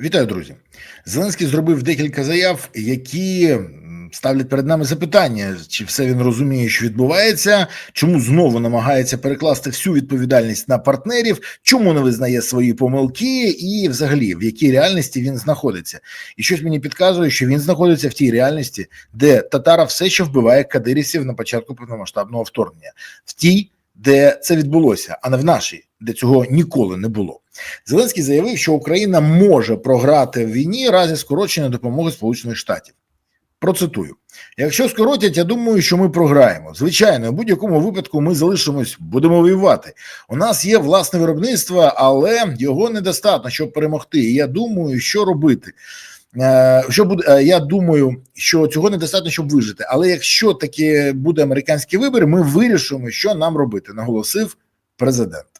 Вітаю, друзі. Зеленський зробив декілька заяв, які ставлять перед нами запитання: чи все він розуміє, що відбувається, чому знову намагається перекласти всю відповідальність на партнерів, чому не визнає свої помилки, і взагалі в якій реальності він знаходиться. І щось мені підказує, що він знаходиться в тій реальності, де татара все ще вбиває кадирівців на початку повномасштабного вторгнення, в тій, де це відбулося, а не в нашій, де цього ніколи не було. Зеленський заявив, що Україна може програти в війні разі скорочення допомоги Сполучених Штатів. Процитую: якщо скоротять, я думаю, що ми програємо. Звичайно, в будь-якому випадку ми залишимось, будемо воювати. У нас є власне виробництво, але його недостатньо, щоб перемогти. І я думаю, що робити. Е, Що буде, е, я думаю, що цього недостатньо, щоб вижити. Але якщо таки буде американський вибір, ми вирішимо, що нам робити, наголосив президент.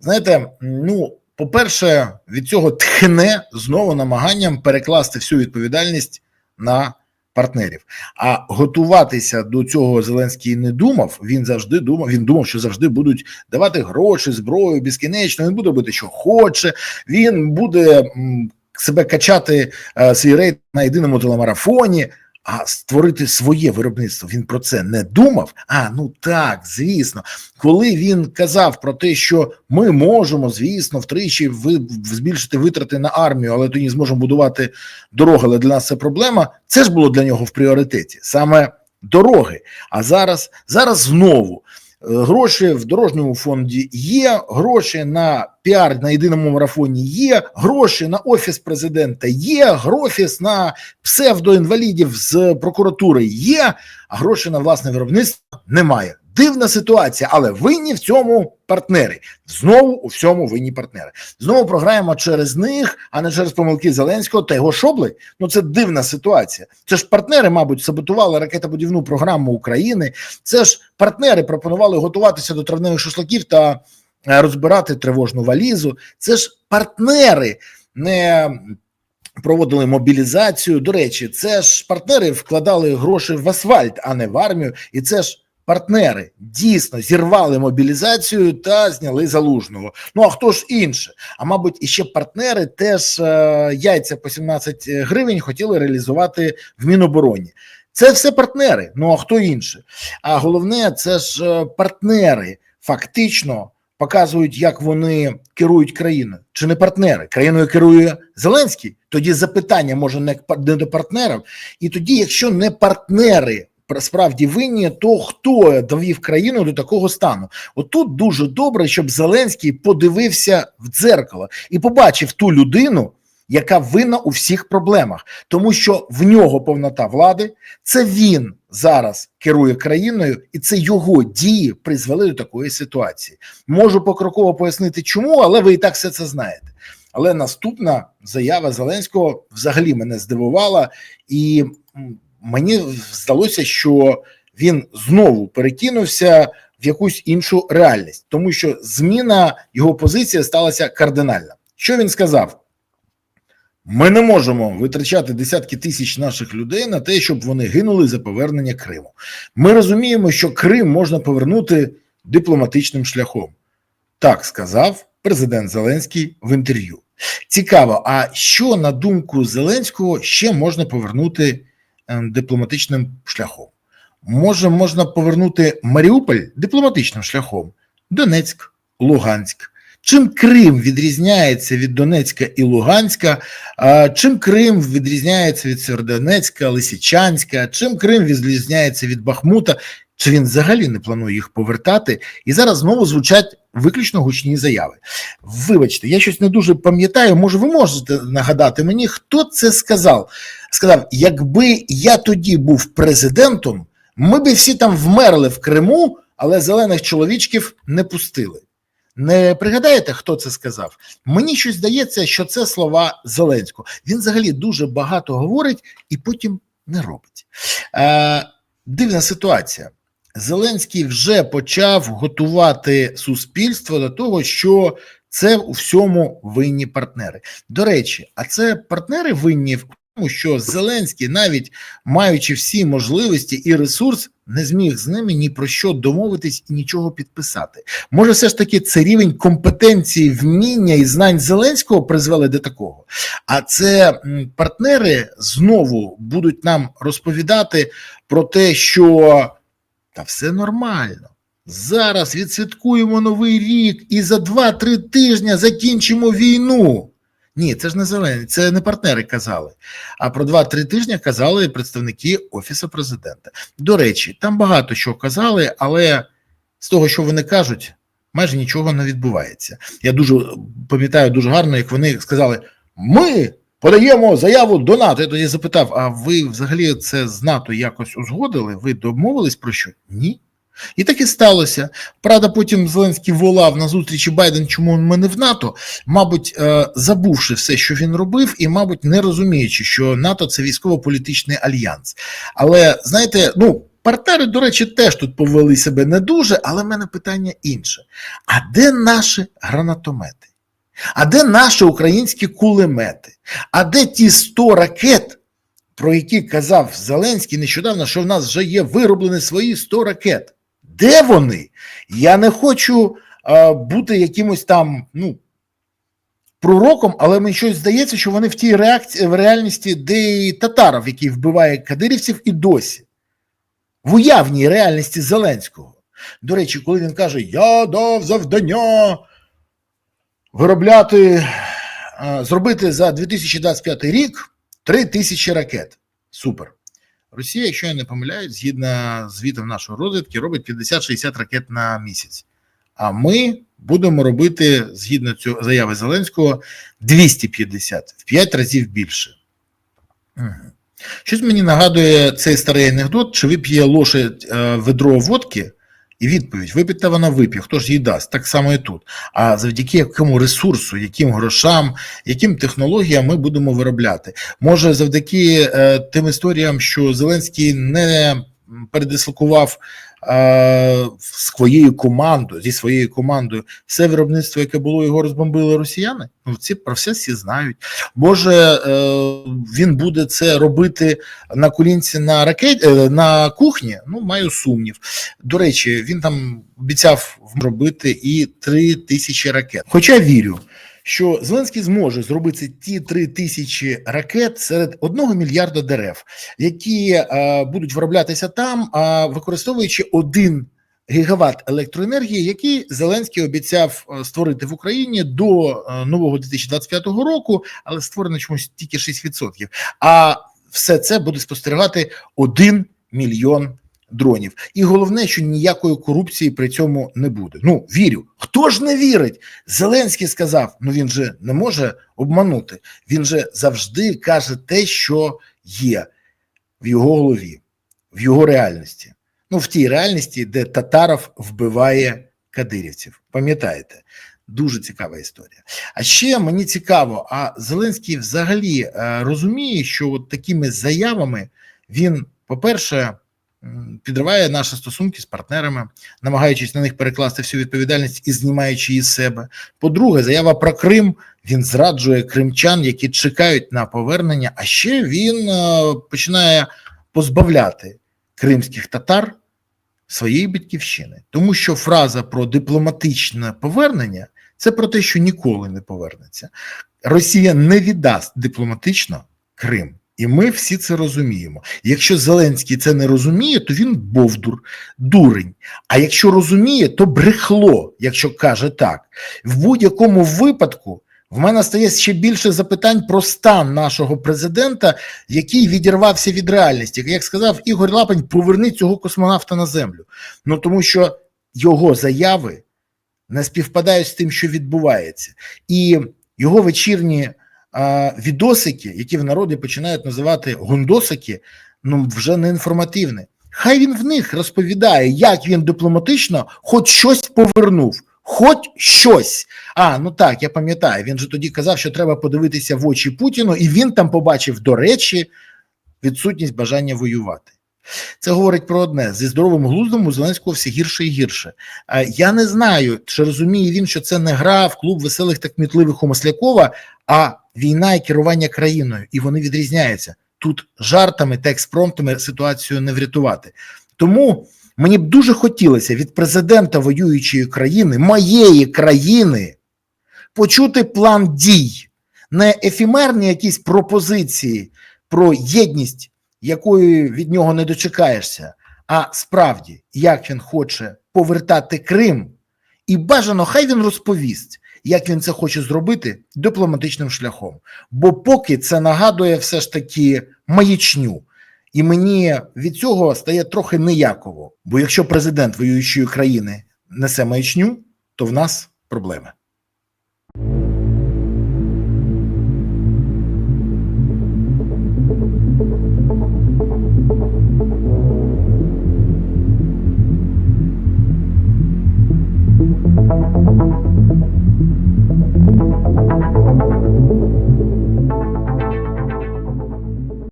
Знаєте, ну по-перше, від цього тхне знову намаганням перекласти всю відповідальність на партнерів. А готуватися до цього Зеленський не думав. Він завжди думав. Він думав, що завжди будуть давати гроші, зброю безкінечно. Він буде робити, що хоче. Він буде себе качати е, свій рейд на єдиному телемарафоні. А створити своє виробництво він про це не думав. А ну так, звісно, коли він казав про те, що ми можемо, звісно, втричі ви збільшити витрати на армію, але тоді зможемо будувати дороги. Але для нас це проблема. Це ж було для нього в пріоритеті саме дороги. А зараз, зараз знову. Гроші в дорожньому фонді є, гроші на піар на єдиному марафоні є, гроші на офіс президента є, гроші на псевдоінвалідів з прокуратури є, а гроші на власне виробництво немає. Дивна ситуація, але винні в цьому партнери. Знову у всьому винні партнери. Знову програємо через них, а не через помилки Зеленського та його шобли. Ну це дивна ситуація. Це ж партнери, мабуть, саботували ракетобудівну програму України. Це ж партнери пропонували готуватися до травневих шашликів та е, розбирати тривожну валізу. Це ж партнери не проводили мобілізацію. До речі, це ж партнери вкладали гроші в асфальт, а не в армію. І це ж партнери дійсно зірвали мобілізацію та зняли залужного. Ну а хто ж інше? А мабуть, іще партнери теж е, яйця по 17 гривень хотіли реалізувати в Мінобороні. Це все партнери. Ну а хто інше? А головне, це ж е, партнери фактично показують, як вони керують країною. Чи не партнери? Країною керує Зеленський. Тоді запитання може не до партнерів. І тоді, якщо не партнери справді винні, то хто довів країну до такого стану? Отут дуже добре, щоб Зеленський подивився в дзеркало і побачив ту людину, яка винна у всіх проблемах, тому що в нього повнота влади, це він зараз керує країною, і це його дії призвели до такої ситуації. Можу покроково пояснити, чому, але ви і так все це знаєте. Але наступна заява Зеленського взагалі мене здивувала, і мені здалося, що він знову перекинувся в якусь іншу реальність, тому що зміна його позиції сталася кардинальна. Що він сказав? Ми не можемо витрачати десятки тисяч наших людей на те, щоб вони гинули за повернення Криму. Ми розуміємо, що Крим можна повернути дипломатичним шляхом. Так сказав президент Зеленський в інтерв'ю. Цікаво, а що на думку Зеленського ще можна повернути дипломатичним шляхом? Може, можна повернути Маріуполь дипломатичним шляхом, Донецьк, Луганськ. Чим Крим відрізняється від Донецька і Луганська? Чим Крим відрізняється від Сєвєродонецька, Лисичанська? Чим Крим відрізняється від Бахмута? Чи він взагалі не планує їх повертати? І зараз знову звучать виключно гучні заяви. Вибачте, я щось не дуже пам'ятаю. Може, ви можете нагадати мені, хто це сказав? Сказав: якби я тоді був президентом, ми би всі там вмерли в Криму, але зелених чоловічків не пустили. Не пригадаєте, хто це сказав? Мені щось здається, що це слова Зеленського. Він взагалі дуже багато говорить і потім не робить. Е, дивна ситуація. Зеленський вже почав готувати суспільство до того, що це у всьому винні партнери. До речі, а це партнери винні в тому, що Зеленський, навіть маючи всі можливості і ресурс, не зміг з ними ні про що домовитись і нічого підписати. Може, все ж таки це рівень компетенції, вміння і знань Зеленського призвели до такого. А це партнери знову будуть нам розповідати про те, що та все нормально. Зараз відсвяткуємо новий рік і за 2-3 тижні закінчимо війну. Ні, це ж не зелені, це не партнери казали. А про 2-3 тижні казали представники Офісу президента. До речі, там багато що казали, але з того, що вони кажуть, майже нічого не відбувається. Я дуже пам'ятаю дуже гарно, як вони сказали: ми подаємо заяву до НАТО. Я тоді запитав: а ви взагалі це з НАТО якось узгодили? Ви домовились про що? Ні. І так і сталося. Правда, потім Зеленський волав на зустрічі Байден, чому ми не в НАТО, мабуть, е, забувши все, що він робив, і, мабуть, не розуміючи, що НАТО це військово-політичний альянс. Але знаєте, ну. Партнери, до речі, теж тут повели себе не дуже, але в мене питання інше: а де наші гранатомети? А де наші українські кулемети? А де ті 100 ракет, про які казав Зеленський нещодавно, що в нас вже є вироблені свої 100 ракет? Де вони? Я не хочу а, бути якимось там, ну, пророком, але мені щось здається, що вони в тій реакції, в реальності, де і татаров, який вбиває кадирівців, і досі. В уявній реальності Зеленського. До речі, коли він каже: Я дав завдання виробляти, зробити за 2025 рік 3 тисячі ракет. Супер. Росія, якщо я не помиляюсь, згідно звітом нашої розвідки, робить 50-60 ракет на місяць. А ми будемо робити, згідно цього заяви Зеленського, 250 в 5 разів більше. Угу. Щось мені нагадує цей старий анекдот, чи вип'є лошадь е, ведро водки, і відповідь: вип'єте вона вип'є, хто ж їй дасть? Так само і тут. А завдяки якому ресурсу, яким грошам, яким технологіям ми будемо виробляти? Може, завдяки е, тим історіям, що Зеленський не передислокував своєю командою зі своєю командою все виробництво, яке було його розбомбили росіяни. Ну ці про все всі знають. Може е, він буде це робити на колінці на ракет е, на кухні? Ну маю сумнів. До речі, він там обіцяв робити і три тисячі ракет. Хоча вірю. Що Зеленський зможе зробити ті три тисячі ракет серед одного мільярда дерев, які е, будуть вироблятися там, е, використовуючи один гігават електроенергії, який Зеленський обіцяв створити в Україні до е, нового 2025 року, але створено чомусь тільки 6%. А все це буде спостерігати один мільйон дронів. І головне, що ніякої корупції при цьому не буде. Ну вірю. Хто ж не вірить? Зеленський сказав: ну він же не може обманути. Він же завжди каже те, що є в його голові, в його реальності. Ну, в тій реальності, де Татаров вбиває кадирівців. Пам'ятаєте? Дуже цікава історія. А ще мені цікаво, а Зеленський взагалі е, розуміє, що от такими заявами він, по-перше, підриває наші стосунки з партнерами, намагаючись на них перекласти всю відповідальність і знімаючи її з себе. По-друге, заява про Крим він зраджує кримчан, які чекають на повернення. А ще він е, починає позбавляти кримських татар своєї батьківщини, тому що фраза про дипломатичне повернення це про те, що ніколи не повернеться. Росія не віддасть дипломатично Крим. І ми всі це розуміємо. Якщо Зеленський це не розуміє, то він бовдур, дурень. А якщо розуміє, то брехло, якщо каже так. В будь-якому випадку в мене стає ще більше запитань про стан нашого президента, який відірвався від реальності. Як сказав Ігор Лапань, поверни цього космонавта на землю. Ну тому що його заяви не співпадають з тим, що відбувається, і його вечірні відосики, які в народі починають називати гундосики, ну вже не інформативні. Хай він в них розповідає, як він дипломатично хоч щось повернув. Хоч щось. А, ну так, я пам'ятаю, він же тоді казав, що треба подивитися в очі Путіну, і він там побачив, до речі, відсутність бажання воювати. Це говорить про одне: зі здоровим глуздом у Зеленського все гірше і гірше. Я не знаю, чи розуміє він, що це не гра в клуб веселих та кмітливих у Маслякова, а війна і керування країною, і вони відрізняються. Тут жартами та експромтами ситуацію не врятувати. Тому мені б дуже хотілося від президента воюючої країни, моєї країни, почути план дій, не ефемерні якісь пропозиції про єдність, якої від нього не дочекаєшся, а справді, як він хоче повертати Крим, і бажано, хай він розповість, як він це хоче зробити дипломатичним шляхом. Бо поки це нагадує все ж таки маячню. І мені від цього стає трохи неяково. Бо якщо президент воюючої країни несе маячню, то в нас проблеми.